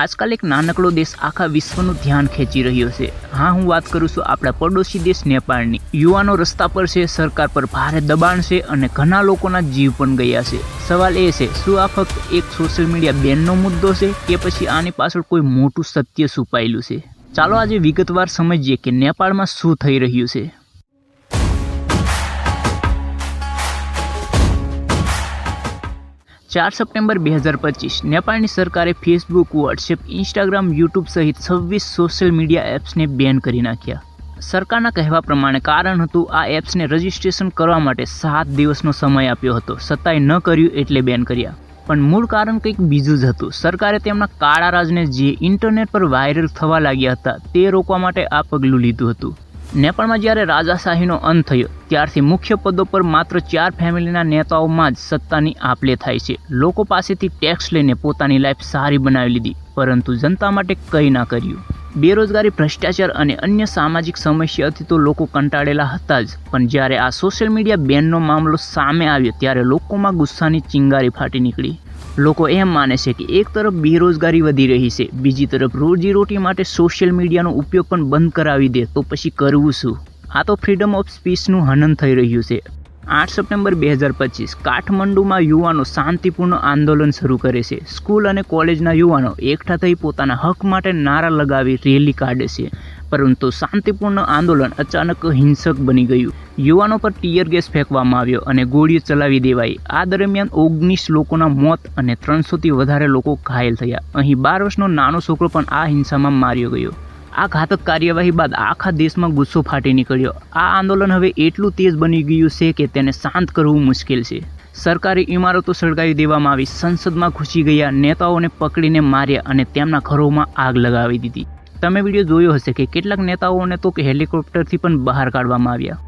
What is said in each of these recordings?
આજકાલ એક નાનકડો દેશ આખા વિશ્વનું ધ્યાન ખેંચી રહ્યો છે. હા, હું વાત કરું છું આપણા પડોશી દેશ નેપાળની. યુવાનો રસ્તા પર છે, સરકાર પર ભારે દબાણ છે અને ઘણા લોકોના જીવ પણ ગયા છે. સવાલ એ છે, શું આ ફક્ત એક સોશિયલ મીડિયા બેનનો મુદ્દો છે કે પછી આની પાછળ કોઈ મોટું સત્ય છુપાયેલું છે? ચાલો આજે વિગતવાર સમજીએ કે નેપાળમાં શું થઈ રહ્યું છે. ચાર સપ્ટેમ્બર બે હજાર પચીસ. નેપાળની સરકારે ફેસબુક વોટ્સએપ ઇન્સ્ટાગ્રામ યુટ્યુબ સહિત છવ્વીસ સોશિયલ મીડિયા એપ્સને બેન કરી નાખ્યા. સરકારના કહેવા પ્રમાણે કારણ હતું આ એપ્સને રજિસ્ટ્રેશન કરવા માટે સાત દિવસનો સમય આપ્યો હતો. સત્તાએ ન કર્યું એટલે બેન કર્યા. પણ મૂળ કારણ કંઈક બીજું જ હતું. સરકારે તેમના કાળા રાજને જે ઇન્ટરનેટ પર વાયરલ થવા લાગ્યા હતા તે રોકવા માટે આ પગલું લીધું હતું. નેપાળમાં જ્યારે રાજાશાહીનો અંત થયો, ત્યારથી મુખ્ય પદો પર માત્ર ચાર ફેમિલીના નેતાઓમાં જ સત્તાની આપલે થાય છે. લોકો પાસેથી ટેક્સ લઈને પોતાની લાઈફ સારી બનાવી લીધી, પરંતુ જનતા માટે કંઈ ના કર્યું. બેરોજગારી, ભ્રષ્ટાચાર અને અન્ય સામાજિક સમસ્યાથી તો લોકો કંટાળેલા હતા જ, પણ જ્યારે આ સોશિયલ મીડિયા બેનનો મામલો સામે આવ્યો, ત્યારે લોકોમાં ગુસ્સાની ચિંગારી ફાટી નીકળી. લોકો એમ માને છે કે એક તરફ બેરોજગારી વધી રહી છે, બીજી તરફ રોજીરોટી માટે સોશિયલ મીડિયાનો ઉપયોગ પણ બંધ કરાવી દે, તો પછી કરવું શું? આ તો ફ્રીડમ ઓફ સ્પીચનું હનન થઈ રહ્યું છે. આઠ સપ્ટેમ્બર બે હજાર પચીસ, કાઠમંડુમાં યુવાનો શાંતિપૂર્ણ આંદોલન શરૂ કરે છે. સ્કૂલ અને કોલેજના યુવાનો એકઠા થઈ પોતાના હક માટે નારા લગાવી રેલી કાઢે છે. પરંતુ શાંતિપૂર્ણ આંદોલન અચાનક હિંસક બની ગયું. યુવાનો પર ટીયર ગેસ ફેંકવામાં આવ્યો અને ગોળીઓ ચલાવી દેવાઈ. આ દરમિયાન ઓગણીસ લોકોના મોત અને ત્રણસોથી વધારે લોકો ઘાયલ થયા. અહીં બાર વર્ષનો નાનો છોકરો પણ આ હિંસામાં માર્યો ગયો. આ ઘાતક કાર્યવાહી બાદ આખા દેશમાં ગુસ્સો ફાટી નીકળ્યો. આ આંદોલન હવે એટલું તેજ બની ગયું છે કે તેને શાંત કરવું મુશ્કેલ છે. સરકારી ઇમારતો સળગાવી દેવામાં આવી, સંસદમાં ઘૂસી ગયા, નેતાઓને પકડીને માર્યા અને તેમના ઘરોમાં આગ લગાવી દીધી. તમે વીડિયો જોયો હશે કે કેટલાક નેતાઓને તો હેલિકોપ્ટરથી પણ બહાર કાઢવામાં આવ્યા.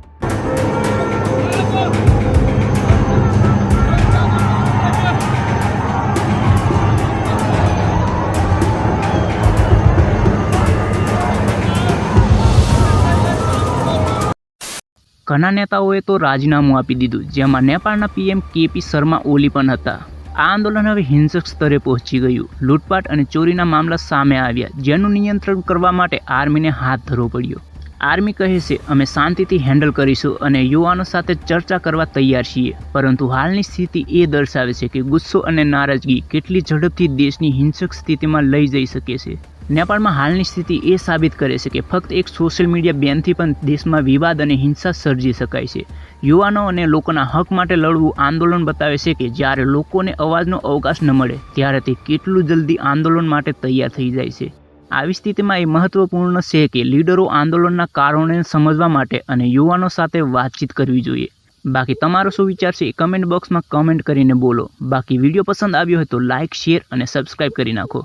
ઘણા નેતાઓએ તો રાજીનામું આપી દીધું, જેમાં નેપાળના પીએમ કેપી શર્મા ઓલી પણ હતા. આ આંદોલન હવે હિંસક સ્તરે પહોંચી ગયું. લૂંટપાટ અને ચોરીના મામલા સામે આવ્યા, જેનું નિયંત્રણ કરવા માટે આર્મીને હાથ ધરવો પડ્યો. આર્મી કહે છે, અમે શાંતિથી હેન્ડલ કરીશું અને યુવાનો સાથે ચર્ચા કરવા તૈયાર છીએ. પરંતુ હાલની સ્થિતિ એ દર્શાવે છે કે ગુસ્સો અને નારાજગી કેટલી ઝડપથી દેશની હિંસક સ્થિતિમાં લઈ જઈ શકે છે. નેપાળમાં હાલની સ્થિતિ એ સાબિત કરે છે કે ફક્ત એક સોશિયલ મીડિયા બેનથી પણ દેશમાં વિવાદ અને હિંસા સર્જી શકાય છે. યુવાનો અને લોકોના હક માટે લડવું આંદોલન બતાવે છે કે જ્યારે લોકોને અવાજનો અવકાશ ન મળે, ત્યારે તે કેટલું જલ્દી આંદોલન માટે તૈયાર થઈ જાય છે. આવી સ્થિતિમાં એ મહત્વપૂર્ણ છે કે લીડરો આંદોલનના કારણોને સમજવા માટે અને યુવાનો સાથે વાતચીત કરવી જોઈએ. બાકી તમારો શું વિચાર છે એ કમેન્ટ બોક્સમાં કમેન્ટ કરીને બોલો. બાકી વીડિયો પસંદ આવ્યો હોય તો લાઇક શેર અને સબસ્ક્રાઈબ કરી નાખો.